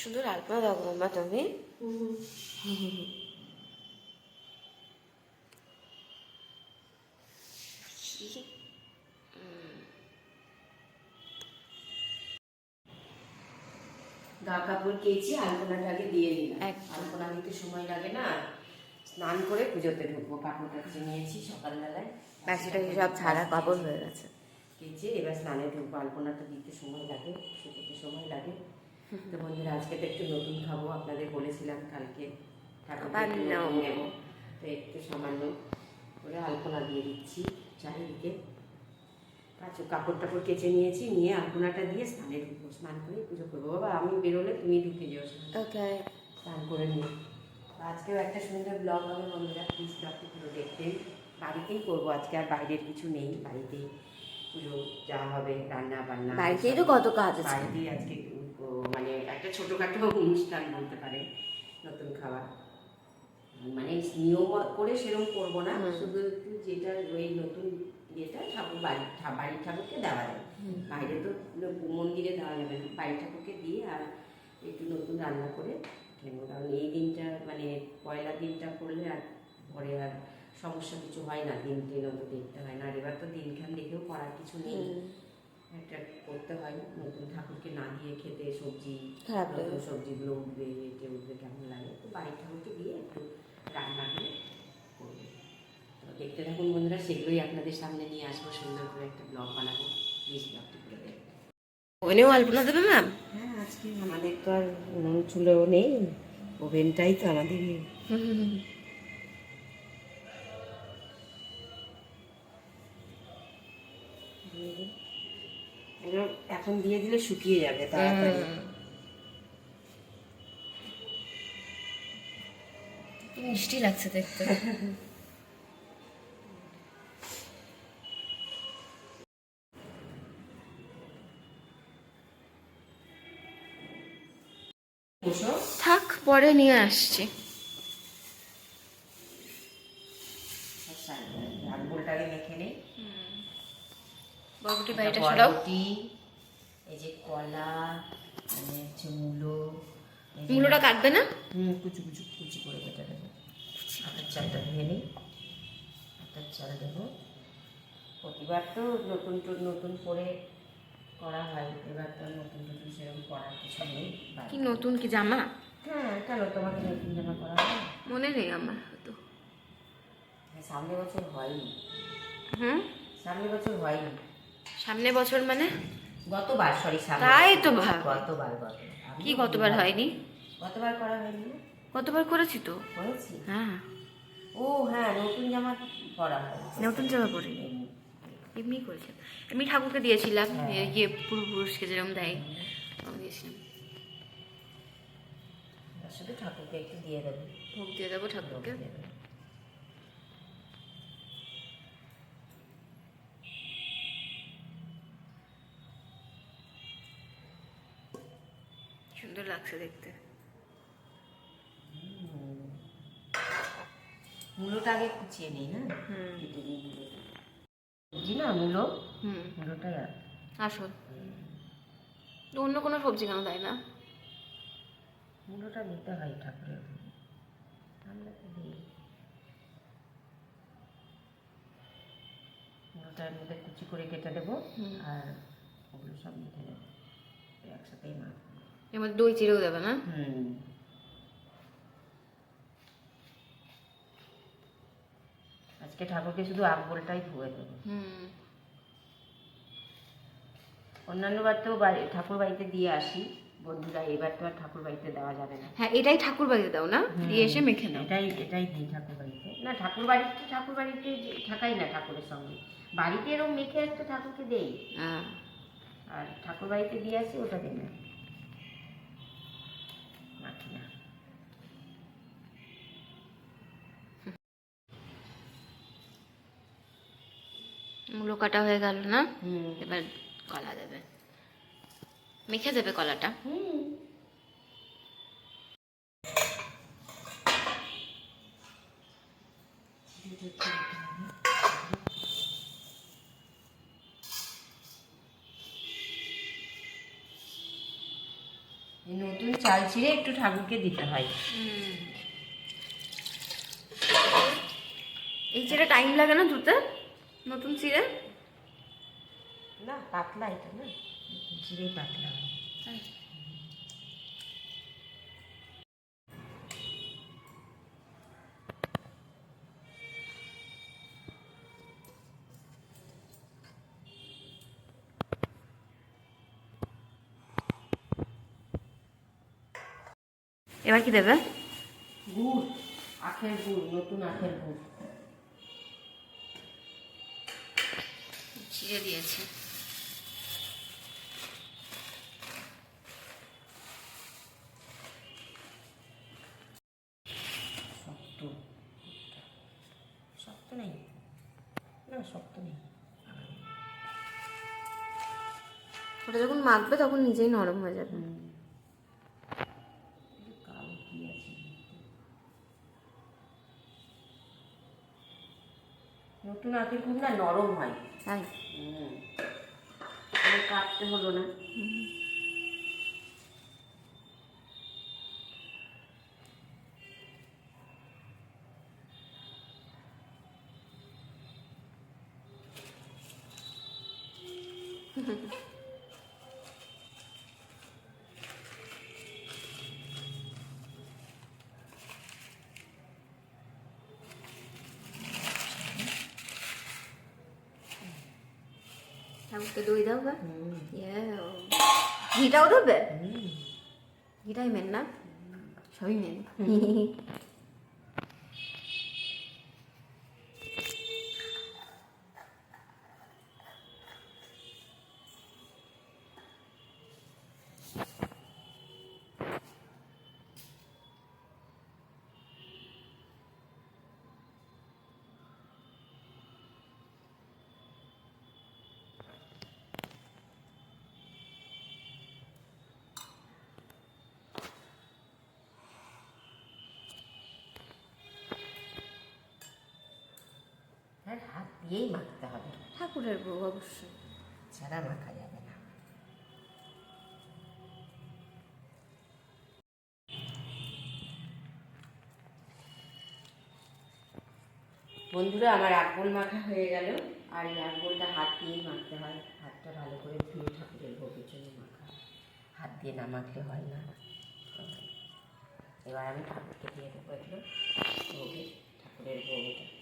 সুন্দর আলপনা দাও মাম্মা তুমি। গা কাপড় কেচে আলপনাটাকে দিয়ে দিলাম। আলপনা দিতে সময় লাগে না। স্নান করে পুজোতে ঢুকবো কাপড়টা কেচে নিয়েছি সকালবেলায়। বাকিটা সব ছাড়া কাপড় হয়ে গেছে। কেচে এবার স্নানে ঢুকবো আলপনাটা দিতে সময় লাগে শুকোতে সময় লাগে। তো বন্ধুরা আজকে তো একটু নতুন খাব আপনাদের বলেছিলাম কালকে। নেব তো একটু সামান্য করে আলপনা দিয়ে দিচ্ছি চারিদিকে। আচ্ছা কাপড় টাপড় কেচে নিয়েছি নিয়ে আলপনাটা দিয়ে স্নানে ঢুকবো স্নান করে পুজো করব। বাবা আমি বেরোলে তুমি ঢুকে যেও স্নানে। ওকে। স্নান করে নিয়ে আজকেও একটা সুন্দর ব্লগ হবে বন্ধুরা প্লিজ ব্লগটি পুরো দেখবেন। বাড়িতেই করব আজকে আর বাইরের কিছু নেই বাড়িতেই। পুজো যা হবে রান্না বান্না বাড়িতেই তো কত কাজ আছে। বাড়িতেই আজকে মানে একটা ছোটোখাটো অনুষ্ঠান বলতে পারেন নতুন খাবার। মানে নিয়ম করে সেরকম করব না শুধু একটু যেটা ওই নতুন যেটা ঠাকুর বাড়ি বাড়ির ঠাকুরকে দেওয়া যায়। বাইরে তো মন্দিরে দেওয়া যাবে না বাড়ির ঠাকুরকে দিয়ে আর একটু নতুন রান্না করে কারণ এই দিনটা মানে পয়লা দিনটা করলে আর পরে আর সমস্যা কিছু হয় না দিন দিন অত দেখতে হয় না। আর এবার তো দিনখান দেখেও করার কিছু নেই। একটা করতে হয় নতুন ঠাকুরকে না দিয়ে খেতে সবজি। নতুন সবজিগুলো উঠবে এটে উঠবে কেমন লাগে তো বাড়ির ঠাকুরকে দিয়ে একটু রান্না করে করব। তো দেখতে থাকুন বন্ধুরা সেগুলোই আপনাদের সামনে নিয়ে আসব সুন্দর করে একটা ব্লগ বানাবো। প্লিজ ব্লগটি করে দেখবেন ওখানেও আলপনা দেবে ম্যাম? হ্যাঁ আজকে আমাদের তো আর নুন চুলো নেই ওভেনটাই তো আমাদের এগুলো এখন দিয়ে দিলে শুকিয়ে যাবে তাড়াতাড়ি। মিষ্টি লাগছে দেখতে। থাক পরে নিয়ে আসছি। বাড়িটা সরাও এই যে কলা মানে হচ্ছে মূলো মূলোটা কাটবে না? হুম কুচু কুচু কুচি করে কেটে দেবো আটার চালটা ধুয়ে নিই। আটার চাল দেবো। প্রতিবার তো নতুন নতুন করে করা হয়। এবার তো নতুন নতুন সেরকম করার কিছু নেই কি নতুন কি জামা? হ্যাঁ কেন তোমাকে নতুন জামা করা হয়? মনে নেই আমার হয়তো। হ্যাঁ, সামনে বছর হয়নি। হুম? সামনে বছর হয়নি। সামনে বছর মানে? গতবার সরি তাই তো ভাব। গতবার কি গতবার হয়নি? গতবার করা হয়নি। না? কতবার করেছি তো? করেছি। হ্যাঁ। ও হ্যাঁ নতুন জামা পরা হয়। নতুন জামা পরি। এমনি করেছি। এমনি ঠাকুরকে দিয়েছিলাম হ্যাঁ। ইয়ে পূর্বপুরুষকে যেরকম দেয় আমি দিয়েছিলাম। সাথে ঠাকুরকে একটু দিয়ে দেবো। ভোগ দিয়ে দেবো ঠাকুরকে। লাগছে দেখতে। মূলোটা আগে কুচিয়ে নিই না? হুম। কেটে নিই। সবজি না মূলো? হুম। মূলোটাই আসল অন্য কোনো সবজি কেন দেয় না? মূলোটা নিতে হয় ঠাকুরের আমরা তো দিই। মূলোটার মধ্যে কুচি করে কেটে দেবো আর ওগুলো সব মেখে দেবো একসাথেই মাখবো। এর মধ্যে দই চিড়েও দেবে না? আজকে ঠাকুরকে শুধু আকবলটাই ধুয়ে দেবো। হুম। অন্যান্য বার তো বাড়ি ঠাকুর বাড়িতে দিয়ে আসি। বন্ধুরা এবার তো আর ঠাকুর বাড়িতে দেওয়া যাবে না। হ্যাঁ এটাই ঠাকুর বাড়িতে দাও না? দিয়ে এসে মেখে নাও। এটাই এটাই দিই ঠাকুর বাড়িতে। না ঠাকুর বাড়িতে ঠাকুর বাড়িতে থাকাই না ঠাকুরের সঙ্গে। বাড়িতে এরকম মেখে একটা ঠাকুরকে দেই। হ্যাঁ। আর ঠাকুর বাড়িতে দিয়ে আসি ওটা দিই না। মাখি না মূলো কাটা হয়ে গেল না? হুম। এবার কলা দেবে। মেখে দেবে কলাটা? হুম। চাল ছিঁড়ে একটু ঠাকুরকে দিতে হয়। এই চিড়ে টাইম লাগে না ধুতে? নতুন চিড়ে না পাতলা এটা না চিড়েই পাতলা হয়। এবার কি দেবে? গুড় আখের গুড় নতুন আখের গুড়। দিয়েছে। শক্ত। শক্ত নেই? না শক্ত নেই। ওটা যখন মাখবে তখন নিজেই নরম হয়ে যাবে কালো কি আছে আখের গুড় না নরম হয়। তাই? হুম। কাটতে হলো না। ঠাকুরকে দই দাও গা ঘিটাও দেবে ঘিটাই মেন না সবই মেন দিয়েই মাখতে হবে। ঠাকুরের বউ অবশ্যই। ছাড়া মাখা যাবে না। বন্ধুরা আমার আকবল মাখা হয়ে গেল। আর এই আকবলটা হাত দিয়েই মাখতে হয়। হাতটা ভালো করে ধুয়ে ঠাকুরের ভোগের জন্য মাখা। হাত দিয়ে না মাখলে হয় না। এবার আমি ঠাকুরকে দিয়ে দেবো এগুলো ভোগে ঠাকুরের ভোগ এটা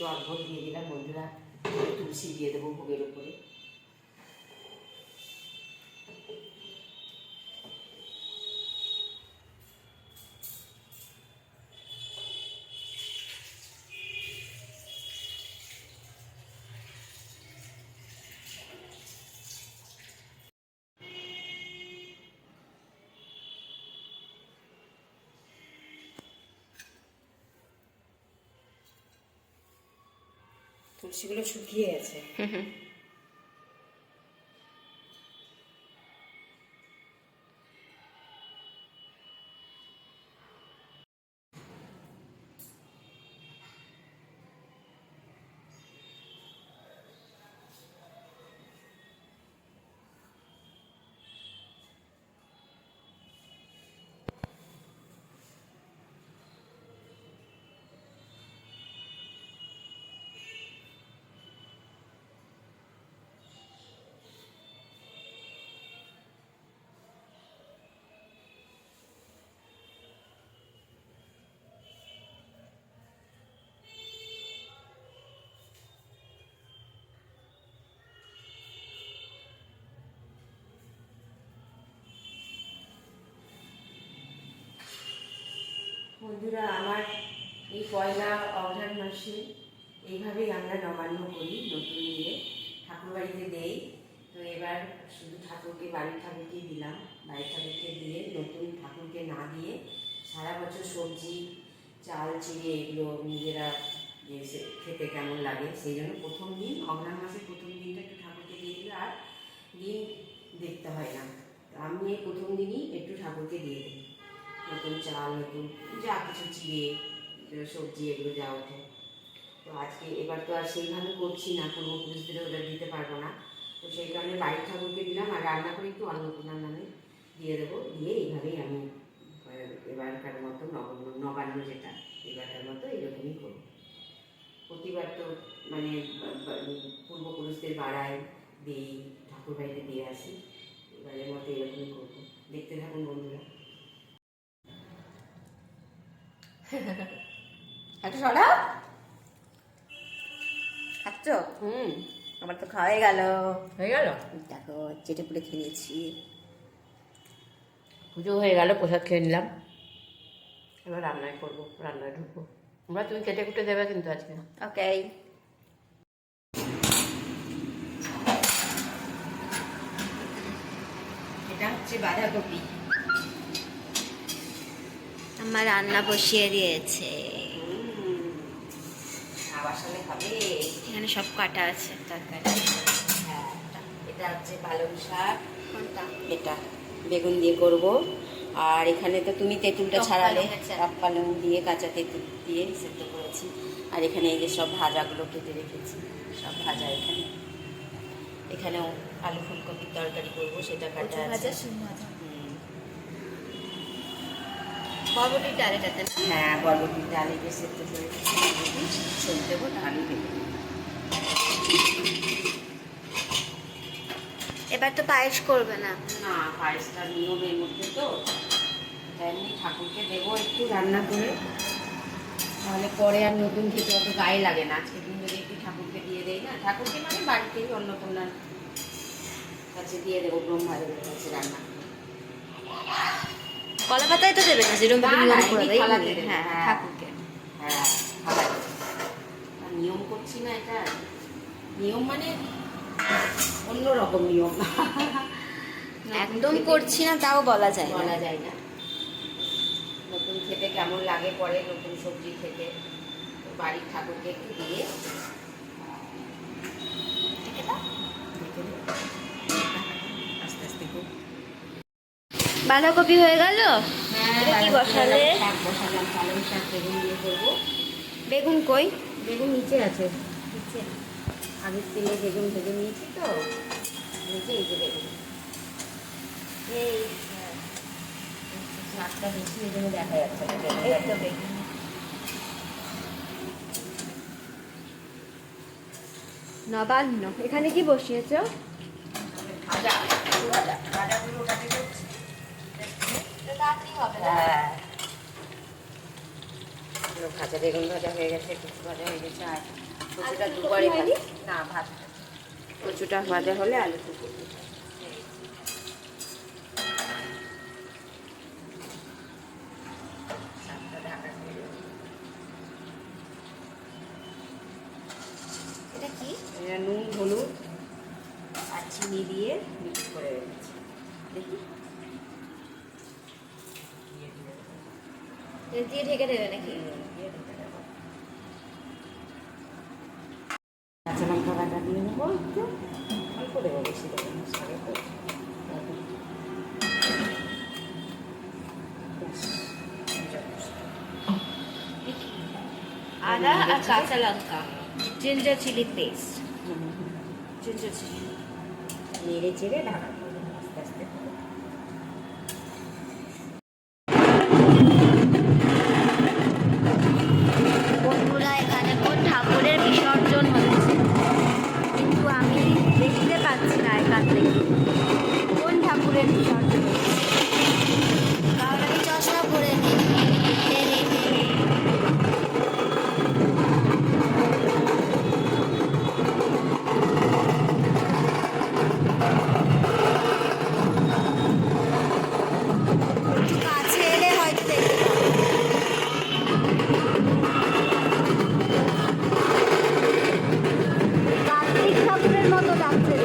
একটু অর্ঘ্য দিয়ে দিলাম বন্ধুরা তুলসী দিয়ে দেবো ভোগের উপরে। তুলসীগুলো শুকিয়ে গেছে। বন্ধুরা, আমার এই পয়লা অঘ্রাণ মাসে এইভাবেই আমরা নবান্ন করি, নতুন নিয়ে ঠাকুর বাড়িতে দেই। তো এবার শুধু ঠাকুরকে, বাড়ির ঠাকুরকে দিলাম। বাড়ির ঠাকুরকে দিয়ে নতুন ঠাকুরকে না দিয়ে সারা বছর সবজি, চাল, চিড়ে এগুলো নিজেরা খেতে কেমন লাগে, সেই জন্য প্রথম দিন অগ্রাণ মাসের প্রথম দিনটা একটু ঠাকুরকে দিয়ে দিলে আর দিন দেখতে হয় না। আমি প্রথম দিনই একটু ঠাকুরকে দিয়ে দিই। নতুন চাল, নতুন যা কিছু চিড়ে সবজি এগুলো যা ওঠে। তো আজকে এবার তো আর সেইভাবে করছি না, পূর্বপুরুষদের ওটা দিতে পারব না। তো সেই কারণে বাড়ির ঠাকুরকে দিলাম আর রান্না করে একটু অন্নপূর্ণার নামে দিয়ে দেবো। দিয়ে এইভাবেই আমি এবারকার মতো নবান্ন নবান্ন যেটা, এবারকার মতো এরকমই করব। প্রতিবার তো মানে পূর্বপুরুষদের বাড়াই দিই ঠাকুর বাড়িতে দিয়ে আসি। এবারের মতো এরকমই করব। দেখতে থাকুন বন্ধুরা। একটা সরাও খাচ্ছ? হুম। আমার তো খাওয়াই গেল। হয়ে গেল? দেখো চেটে পুটে খেয়ে নিয়েছি। পুজো হয়ে গেল প্রসাদ খেয়ে নিলাম। এবার রান্নায় করব রান্নায় ঢুকবো। আমরা তুমি কেটে কুটে দেবে কিন্তু আজকে। ওকে। এটা হচ্ছে বাঁধাকপি। আমার রান্না বসিয়ে দিয়েছে। এখানে সব কাটা আছে তরকারি। এটা হচ্ছে পালং শাক। কোনটা? এটা বেগুন দিয়ে করব। আর এখানে তো তুমি তেঁতুলটা ছাড়ালে। টক পালং দিয়ে কাঁচা তেঁতুল দিয়ে সেদ্ধ করেছি। আর এখানে এই যে সব ভাজাগুলো কেটে রেখেছি সব ভাজা এখানে। এখানেও আলু ফুলকপির তরকারি করব সেটা কাটা আছে। বরবটির ডাল এটাতে হ্যাঁ বরবটির ডালে যে সেদ্ধ করে ছোল দেবো হয়ে যাবে। এবার তো পায়েস করবে না। না পায়েসটা নিয়মের মধ্যে তো। এমনি ঠাকুরকে দেবো একটু রান্না করে। তাহলে পরে আর নতুন খেতে অত গায়ে লাগে না। আজকে দিন যদি একটু ঠাকুরকে দিয়ে দেই না ঠাকুরকে মানে বাড়িতেই অন্নপূর্ণার কাছে দিয়ে দেবো ব্রহ্মাদেবের কাছে রান্না কলা পাতায় তো দেবে না যেরকম নিয়ম করে দেয় হ্যাঁ। ঠাকুরকে। হ্যাঁ নিয়ম করছি না এটা। নিয়ম মানে অন্যরকম নিয়ম। একদম করছি না তাও বলা যায় বলা যায় না। নতুন খেতে কেমন লাগে পরে নতুন সবজি খেতে। বাড়ির ঠাকুরকে দিয়ে বাঁধাকপি হয়ে গেল? কি বসালে? বেগুন কই? বেগুন নিচে আছে। আগের তেলে বেগুন ভেজে নিয়েছি তো। নিচে এই যে বেগুন। এই শাকটা বেশি এই জন্য দেখা যাচ্ছে বেগুন নবান্ন। এখানে কি বসিয়েছো? ভাজা। ভাজা। তাড়াতাড়ি হবে হ্যাঁ। ভাজা বেগুন ভাজা হয়ে গেছে কিছু ভাজা হয়ে গেছে আর কচুটা দুবারই দুবারে ভাজা। না ভাত কচুটা ভাজা হলে আলু ফুলকপি শাকটা ঢাকা দিয়ে দেবো। এটা কি এটা নুন হলুদ আর চিনি দিয়ে মিক্স করে রেখেছি দেখি দিয়ে দিলে এটা দিয়ে ঢেকে দেবে নাকি কাঁচা লঙ্কা বাটা দিয়ে নেব একটু অল্প দেবো বেশি দেবো। আদা আর কাঁচা লঙ্কা ginger chili paste. Ginger chili নেড়ে চেড়ে ঢাকা Gracias.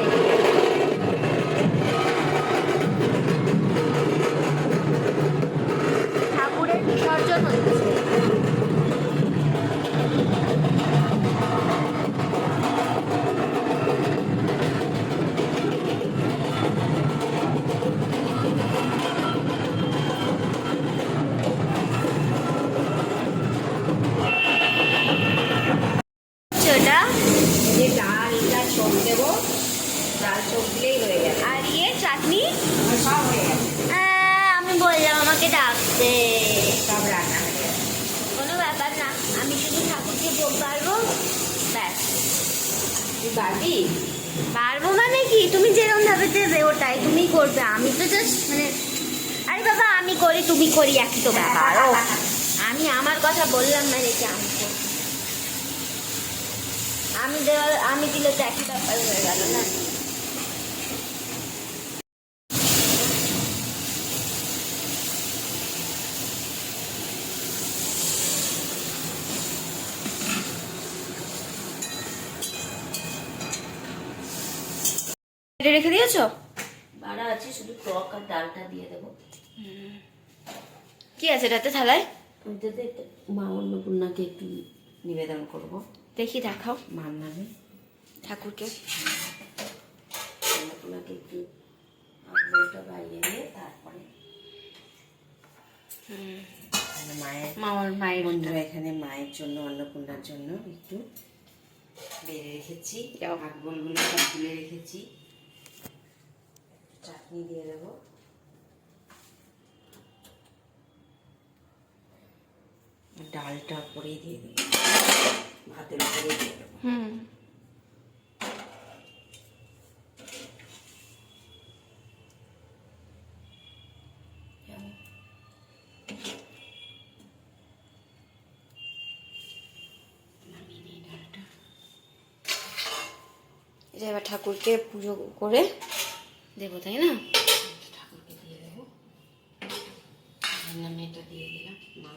আর ইয়ে চাটনি? সব আমি বললাম আমাকে ডাকতে। কোনো ব্যাপার না আমি শুধু ঠাকুরকে ভোগ পারব ব্যাস। তুই পারবি পারব মানে কি? তুমি যেরকম ভাবে দেবে ওটাই তুমি করবে। আমি তো জাস্ট মানে আরে বাবা আমি করি তুমি করি একই তো ব্যাপার। আমি আমার কথা বললাম না রেখে আমি আমি দেওয়ার আমি দিলে তো একই ব্যাপার হয়ে গেল না? রেখে দিয়েছ? বাড়া আছে শুধু টক আর ডালটা দিয়ে দেবো। কি আছে এটাতে থালায়? একটু মা অন্নপূর্ণাকে একটু নিবেদন করব। দেখি দেখাও। মার নামে ঠাকুরকে। অন্নপূর্ণাকে একটু আগুনটা বাইরে নিয়ে তারপরে মায়ের মামার মায়ের বন্ধুরা এখানে মায়ের জন্য অন্নপূর্ণার জন্য একটু বেড়ে রেখেছি যাও। আগলগুলো সব তুলে রেখেছি। চাটনি দিয়ে দেবো। ডালটা উপরেই দিয়ে দেবো। ভাতের উপরেই দিয়ে দেবো। এটা এবার ঠাকুরকে পুজো করে দেবো তাই না? ঠাকুরকে দিয়ে দেবো। নামে এটা দিয়ে দিলাম মা।